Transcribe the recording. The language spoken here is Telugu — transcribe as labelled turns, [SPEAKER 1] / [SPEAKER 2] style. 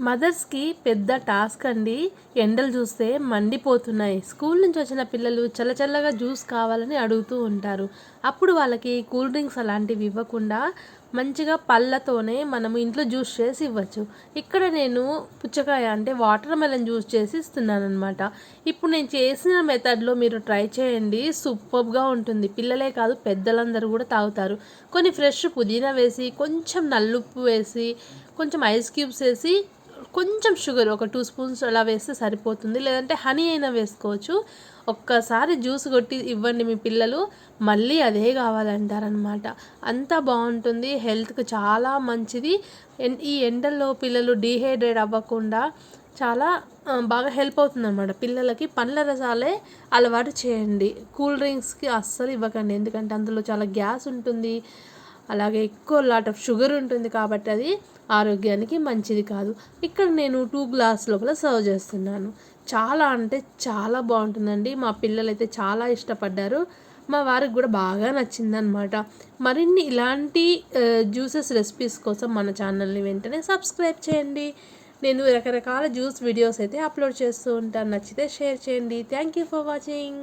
[SPEAKER 1] మదర్స్కి పెద్ద టాస్క్ అండి. ఎండలు చూస్తే మండిపోతున్నాయి. స్కూల్ నుంచి వచ్చిన పిల్లలు చల్లచల్లగా జ్యూస్ కావాలని అడుగుతూ ఉంటారు. అప్పుడు వాళ్ళకి కూల్ డ్రింక్స్ అలాంటివి ఇవ్వకుండా మంచిగా పళ్ళతోనే మనము ఇంట్లో జ్యూస్ చేసి ఇవ్వచ్చు. ఇక్కడ నేను పుచ్చకాయ అంటే వాటర్ మెలన్ జ్యూస్ చేసి ఇస్తున్నాను అనమాట ఇప్పుడు నేను చేసిన మెథడ్లో మీరు ట్రై చేయండి. సూపర్గా ఉంటుంది. పిల్లలే కాదు పెద్దలందరూ కూడా తాగుతారు. కొన్ని ఫ్రెష్ పుదీనా వేసి కొంచెం నల్లుప్పు వేసి కొంచెం ఐస్ క్యూబ్స్ వేసి కొంచెం షుగర్ ఒక టూ స్పూన్స్ అలా వేస్తే సరిపోతుంది. లేదంటే హనీ అయినా వేసుకోవచ్చు. ఒక్కసారి జ్యూస్ కొట్టి ఇవ్వండి మీ పిల్లలు. మళ్ళీ అదే కావాలంటారనమాట అంత బాగుంటుంది. హెల్త్కి చాలా మంచిది. ఈ ఎండల్లో పిల్లలు డీహైడ్రేట్ అవ్వకుండా చాలా బాగా హెల్ప్ అవుతుంది అనమాట పిల్లలకి పండ్ల రసాలే అలవాటు చేయండి. కూల్ డ్రింక్స్కి అస్సలు ఇవ్వకండి. ఎందుకంటే అందులో చాలా గ్యాస్ ఉంటుంది. అలాగే ఎక్కువ లాట్ ఆఫ్ షుగర్ ఉంటుంది కాబట్టి అది ఆరోగ్యానికి మంచిది కాదు. ఇక్కడ నేను టూ గ్లాస్ లోపల సర్వ్ చేస్తున్నాను. చాలా అంటే చాలా బాగుంటుందండి. మా పిల్లలు అయితే చాలా ఇష్టపడ్డారు. మా వారికి కూడా బాగా నచ్చిందనమాట మరిన్ని ఇలాంటి జ్యూసెస్ రెసిపీస్ కోసం మన ఛానల్ని వెంటనే సబ్స్క్రైబ్ చేయండి. నేను రకరకాల జ్యూస్ వీడియోస్ అయితే అప్లోడ్ చేస్తూ ఉంటాను. నచ్చితే షేర్ చేయండి. Thank you for watching